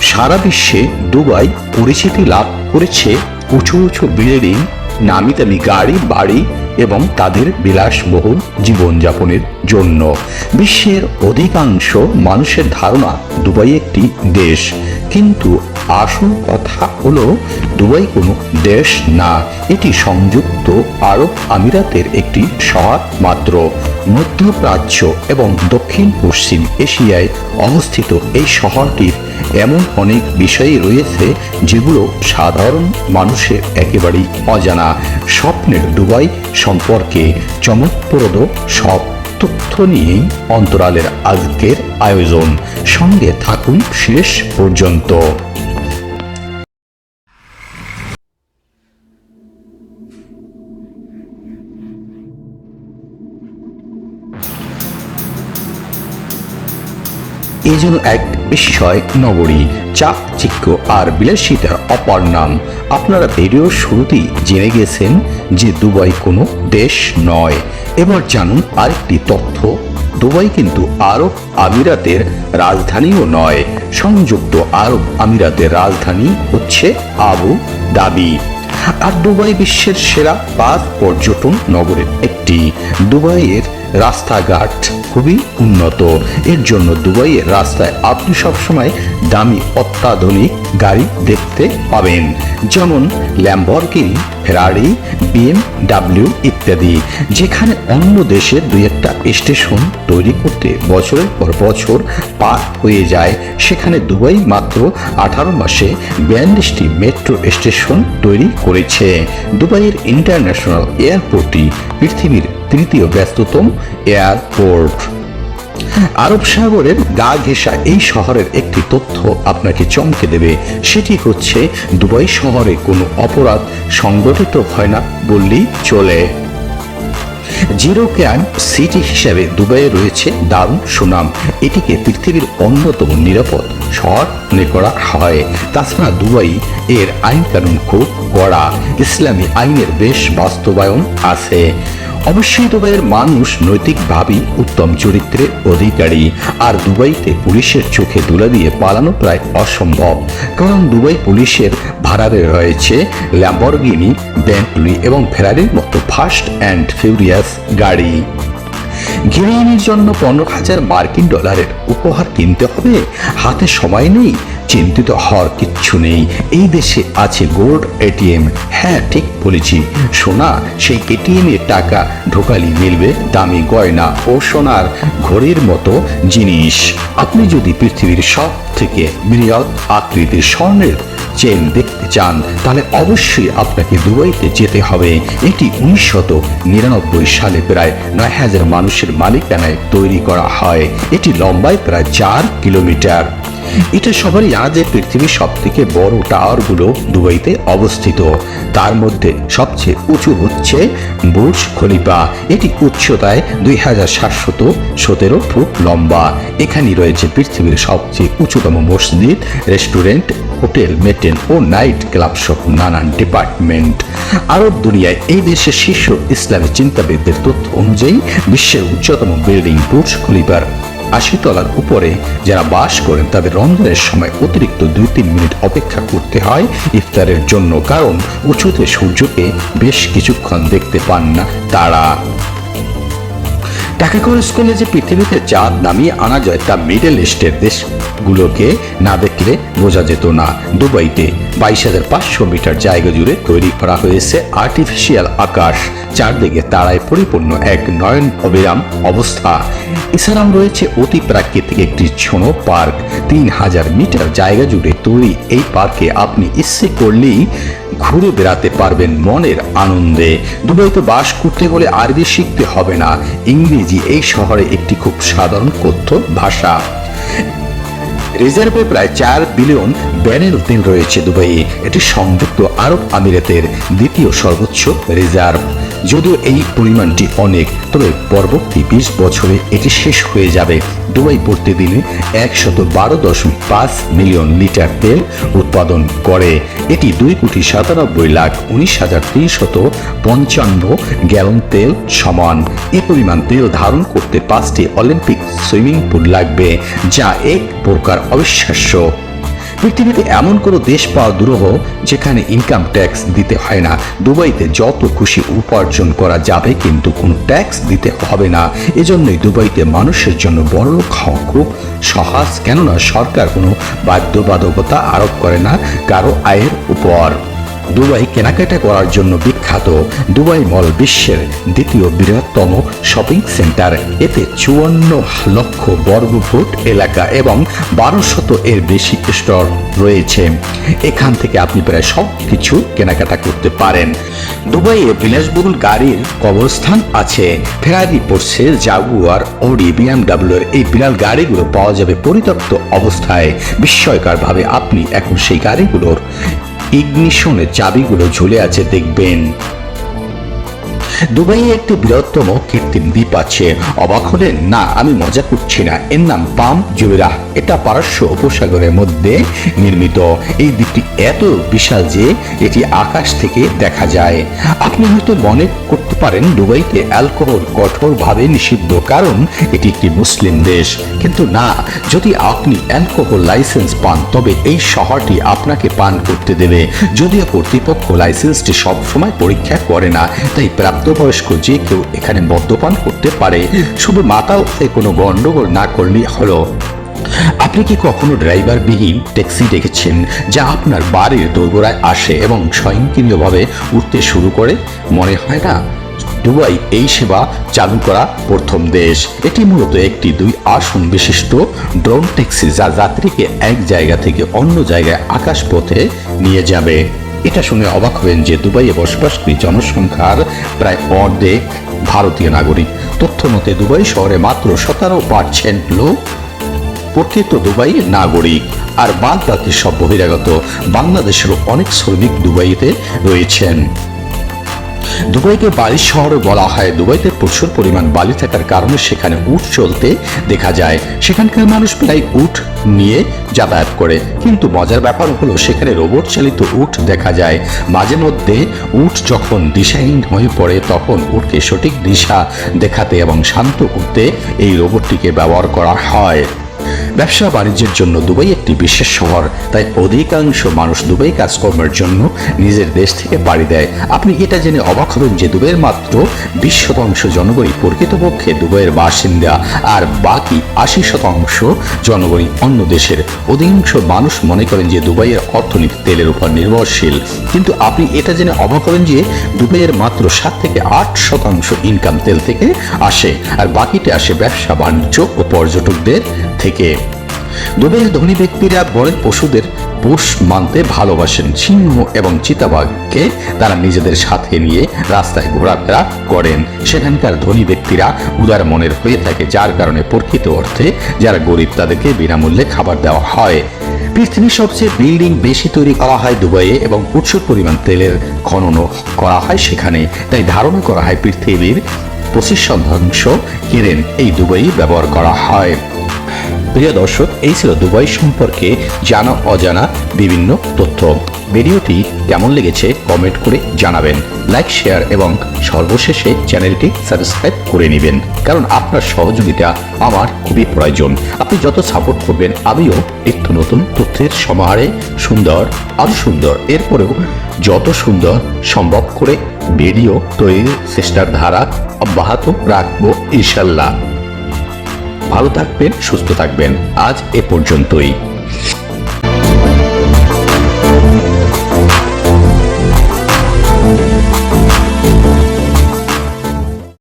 সারা বিশ্বে দুবাই পরিচিতি লাভ করেছে উঁচু উঁচু বিল্ডিং নামি দামি গাড়ি, বাড়ি এবং তাদের বিলাসবহুল জীবনযাপনের জন্য। বিশ্বের অধিকাংশ মানুষের ধারণা দুবাই একটি দেশ। কিন্তু আসল কথা হলো, দুবাই কোনো দেশ না। এটি সংযুক্ত আরব আমিরাতের একটি শহর মাত্র। মধ্যপ্রাচ্য এবং দক্ষিণ পশ্চিম এশিয়ায় অবস্থিত এই শহরটির এমন অনেক বিষয় রয়েছে, যেগুলো সাধারণ মানুষের একেবারেই অজানা। স্বপ্নের দুবাই সম্পর্কে চমকপ্রদ সব তথ্য নিয়েই অন্তরালের আজকের আয়োজন। সঙ্গে থাকুন শেষ পর্যন্ত। এ যেন এক বিস্ময় নগরী। চাকচিক্য আর বিলাসিতার অপর নাম। আপনারা ভিডিওর শুরুতেই জেনে গেছেন যে দুবাই কোনো দেশ নয়। এবার জানুন আরেকটি তথ্য। দুবাই কিন্তু আরব আমিরাতের রাজধানীও নয়। সংযুক্ত আরব আমিরাতের রাজধানী হচ্ছে আবু দাবি আর দুবাই বিশ্বের সেরা পাঁচ পর্যটন নগরের একটি। দুবাইয়ের রাস্তাঘাট খুবই উন্নত। এর জন্য দুবাইয়ের রাস্তায় আপনি সবসময় দামি অত্যাধুনিক গাড়ি দেখতে পাবেন। যেমন ল্যাম্বরগিনি, ফেরারি, বিএমডাব্লিউ ইত্যাদি। যেখানে অন্য দেশের দুই একটা স্টেশন তৈরি করতে বছরের পর বছর পার হয়ে যায়। সেখানে দুবাই মাত্র আঠারো মাসে বিয়াল্লিশটি মেট্রো স্টেশন তৈরি করেছে। দুবাইয়ের ইন্টারন্যাশনাল এয়ারপোর্টটি পৃথিবীর তৃতীয় ব্যস্ততম এয়ারপোর্ট। আরব সাগরের গা ঘেঁষা এই শহরের একটি তথ্য আপনাকে চমকে দেবে। সেটি হচ্ছে, দুবাই শহরে কোনো অপরাধ সংগঠিত হয় না বললেই চলে। জিরো ক্যান সিটি হিসেবে দুবাইয়ে রয়েছে দারুণ সুনাম। এটিকে পৃথিবীর অন্যতম নিরাপদ শহর মনে করা হয়। তাছাড়া দুবাই এর আইন কানুন খুব কড়া। ইসলামী আইনের বেশ বাস্তবায়ন আছে। অবশ্যই দুবাইয়ের মানুষ নৈতিকভাবেই উত্তম চরিত্রের অধিকারী। আর দুবাইতে পুলিশের চোখে তুলে দিয়ে পালানো প্রায় অসম্ভব। কারণ দুবাই পুলিশের ভাড়ারে রয়েছে ল্যাম্বরগিনি বেন্টলি এবং ফেরারির মতো ফাস্ট অ্যান্ড ফিউরিয়াস গাড়ি। গৃহিণীর জন্য পনেরো হাজার মার্কিন ডলারের উপহার কিনতে হবে? হাতে সময় নেই? চিন্তিত হওয়ার কিচ্ছু নেই। এই দেশে আছে গোল্ড এটিএম। হ্যাঁ ঠিক বলেছি। সোনা, সেই এটিএম এর টাকা ঢোকালি মিলবে, দামি গয়না ও সোনার ঘড়ির মতো জিনিস। আপনি যদি পৃথিবীর সব থেকে বৃহৎ আকৃতির স্বর্ণের চেন দেখতে চান, তাহলে অবশ্যই আপনাকে দুবাইতে যেতে হবে। এটি উনিশশত নিরানব্বই সালে প্রায় নয় হাজার মানুষের মালিকানায় তৈরি করা হয়। এটি লম্বায় প্রায় চার কিলোমিটার। এটা সবারই জানা যে পৃথিবীর সব থেকে বড় টাওয়ারগুলো দুবাইতে অবস্থিত। তার মধ্যে সবচেয়ে উঁচু হচ্ছে বুর্জ খলিফা। এটি উচ্চতায় দুই হাজার সাতশত সতেরো ফুট লম্বা। এখানে রয়েছে পৃথিবীর সবচেয়ে উঁচুতম মসজিদ, রেস্টুরেন্ট, হোটেল মেটেন ও নাইট ক্লাব সহ নানান ডিপার্টমেন্ট। আরব দুনিয়ায় এই দেশের শীর্ষ ইসলামী চিন্তাবিদদের তথ্য অনুযায়ী বিশ্বের উচ্চতম বিল্ডিং বুর্জ খলিফার আশি তলার উপরে যারা বাস করেন, তাদের রন্ধনের সময় অতিরিক্ত দুই তিন মিনিট অপেক্ষা করতে হয় ইফতারের জন্য। কারণ উঁচুতে সূর্যকে বেশ কিছুক্ষণ দেখতে পান না তারা। টাকা খরচ করলে যে পৃথিবীতে চাঁদ নামিয়ে আনা যায় তা মিডল ইস্টের দেশগুলোকে না দেখলে বোঝা যেত না। দুবাইতে বাইশ হাজার পাঁচশো মিটার জায়গা জুড়ে তৈরি করা হয়েছে আর্টিফিশিয়াল আকাশ। চারদিকে তারায় পরিপূর্ণ এক নয়ন অবিরাম অবস্থা। এছাড়াও রয়েছে অতি প্রাকৃতিক একটি ছোট পার্ক। তিন হাজার মিটার জায়গা জুড়ে তৈরি এই পার্কে আপনি ইচ্ছে করলেই ঘুরে বেড়াতে পারবেন মনের আনন্দে। দুবাইতে বাস করতে হলে আরবি শিখতে হবে না। ইংরেজি এই শহরে একটি খুব সাধারণ কথ্য ভাষা। রিজার্ভে প্রায় চার বিলিয়ন ব্যারেল তেল রয়েছে দুবাইয়ে। এটি সংযুক্ত আরব আমিরাতের দ্বিতীয় সর্বোচ্চ রিজার্ভ। যদিও এই পরিমাণটি অনেক, তবে পরবর্তী বিশ বছরে এটি শেষ হয়ে যাবে। দুবাই প্রতিদিনে একশত বারো দশমিক পাঁচ মিলিয়ন লিটার তেল উৎপাদন করে। এটি দুই কোটি সাতানব্বই লাখ উনিশ হাজার তিনশত পঞ্চান্ন গ্যালন তেল সমান। এ পরিমাণ তেল ধারণ করতে পাঁচটি অলিম্পিক সুইমিং পুল লাগবে, যা এক প্রকার অবিশ্বাস্য। পৃথিবীতে এমন কোনো দেশ পাওয়া দুরূহ যেখানে ইনকাম ট্যাক্স দিতে হয় না। দুবাইতে যত খুশি উপার্জন করা যাবে কিন্তু কোনো ট্যাক্স দিতে হবে না। এজন্যই দুবাইতে মানুষের জন্য বড়লোক হওয়া খুব সহজ। কেননা সরকার কোনো বাধ্যবাধকতা আরোপ করে না, কারও আয়ের উপর। দুবাই কেনাকাটা করার জন্য বিখ্যাত দুবাই মল বিশ্বের দ্বিতীয় বৃহত্তম শপিং সেন্টার। এতে চুয়ান্ন লক্ষ বর্গফুট এলাকা এবং বারো শত এর বেশি স্টোর রয়েছে। এখান থেকে আপনি প্রায় সব কিছু কেনাকাটা করতে পারেন। দুবাইয়ে বিলাসবহুল গাড়ির কবরস্থান আছে। ফেরারি পোর্সে জাগুয়ার ওডি বিএমডাব্লিউ এর এই বিরাল গাড়িগুলো পাওয়া যাবে পরিত্যক্ত অবস্থায়। বিস্ময়করভাবে আপনি এখন সেই গাড়িগুলোর ইগনিশনের চাবিগুলো ঝুলে আছে দেখবেন। দুবাইয়ে একটি বৃহত্তম কৃত্রিম দ্বীপ আছে। অবাক হলেন না, আমি মজা করছি না। এর নাম পাম জুবিরা এটা পারস্য উপসাগরের মধ্যে নির্মিত। এই দ্বীপটি এত বিশাল যে এটি আকাশ থেকে দেখা যায়। আপনি হয়তো মনে করতে পারেন, দুবাইতে অ্যালকোহল কঠোরভাবে নিষিদ্ধ, কারণ এটি একটি মুসলিম দেশ। কিন্তু না, যদি আপনি অ্যালকোহল লাইসেন্স পান, তবে এই শহরটি আপনাকে পান করতে দেবে। যদিও কর্তৃপক্ষ লাইসেন্সটি সবসময় পরীক্ষা করে না, তাই প্রাপ্তবয়স্ক যে কেউ এখানে মদ্যপান করতে পারে, শুধু উঠতে কোনো গণ্ডগোল না করলেই হলো। আপনি কি কখনো ড্রাইভারবিহীন ট্যাক্সি দেখেছেন, যা আপনার বাড়ির দোরগোড়ায় আসে এবং স্বয়ংক্রিয়ভাবে উঠতে শুরু করে? মনে হয় না? দুবাই এই সেবা চালু করা প্রথম দেশ। এটি মূলত একটি দুই আসন বিশিষ্ট ড্রোন ট্যাক্সি যা যাত্রীকে এক জায়গা থেকে অন্য জায়গায় আকাশপথে নিয়ে যাবে। এটা শুনে অবাক হবেন যে দুবাইয়ে বসবাসকারী জনসংখ্যার প্রায় অর্ধেক ভারতীয় নাগরিক। তথ্য মতে দুবাই শহরে মাত্র সতেরো পার্সেন্ট লোক প্রকৃত দুবাই নাগরিক। আর বাদ বাকি সব বহিরাগত। বাংলাদেশেরও অনেক শ্রমিক দুবাইতে রয়েছেন। দুবাইকে বালির শহর বলা হয়। দুবাইতে প্রচুর পরিমাণ বালি থাকার কারণে সেখানে উট চলতে দেখা যায়। সেখানকার মানুষ প্রায় উট নিয়ে যাতায়াত করে। কিন্তু মজার ব্যাপার হলো, সেখানে রোবট চালিত উট দেখা যায়। মাঝে মধ্যে উট যখন দিশাহীন হয়ে পড়ে, তখন উটকে সঠিক দিশা দেখাতে এবং শান্ত করতে এই রোবটটিকে ব্যবহার করা হয়। ব্যবসা বাণিজ্যের জন্য দুবাই একটি বিশেষ শহর। তাই অধিকাংশ মানুষ দুবাই কাজকর্মের জন্য নিজের দেশ থেকে বাড়ি দেয়। আপনি এটা জেনে অবাক হবেন যে দুবাইয়ের মাত্র বিশ শতাংশ জনগণই প্রকৃতপক্ষে দুবাইয়ের বাসিন্দা আর বাকি আশি শতাংশ জনগণই অন্য দেশের। অধিকাংশ মানুষ মনে করেন যে দুবাইয়ের অর্থনীতি তেলের উপর নির্ভরশীল। কিন্তু আপনি এটা জেনে অবাক হবেন যে দুবাইয়ের মাত্র সাত থেকে আট শতাংশ ইনকাম তেল থেকে আসে। আর বাকিটা আসে ব্যবসা, বাণিজ্য ও পর্যটকদের থেকে। দুবাইয়ের ধনী ব্যক্তিরা বনের পশুদের পোষ মানতে ভালোবাসেন। সিংহ এবং চিতাবাঘকে তারা নিজেদের সাথে নিয়ে রাস্তায় ঘোরাফেরা করেন। সেখানকার ধনী ব্যক্তিরা উদার মনের হয়ে থাকে, যার কারণে প্রকৃত অর্থে যারা গরিব, তাদেরকে বিনামূল্যে খাবার দেওয়া হয়। পৃথিবীর সবচেয়ে বিল্ডিং বেশি তৈরি করা হয় দুবাইয়ে এবং প্রচুর পরিমাণ তেলের খননও করা হয় সেখানে। তাই ধারণা করা হয় পৃথিবীর পঁচিশ শতাংশ কেরেন এই দুবাই ব্যবহার করা হয়। প্রিয় দর্শক, এই ছিল দুবাই সম্পর্কে জানা অজানা বিভিন্ন তথ্য। ভিডিওটি কেমন লেগেছে কমেন্ট করে জানাবেন। লাইক, শেয়ার এবং সর্বশেষে চ্যানেলটি সাবস্ক্রাইব করে নেবেন, কারণ আপনার সহযোগিতা আমার খুবই প্রয়োজন। আপনি যত সাপোর্ট করবেন, আমিও একটু নতুন তথ্যের সমাহারে সুন্দর আরও সুন্দর, এরপরেও যত সুন্দর সম্ভব করে ভিডিও তৈরির চেষ্টার ধারা অব্যাহত রাখব ইনশাল্লাহ। ভালো থাকবেন সুস্থ থাকবেন। আজ এ পর্যন্তই।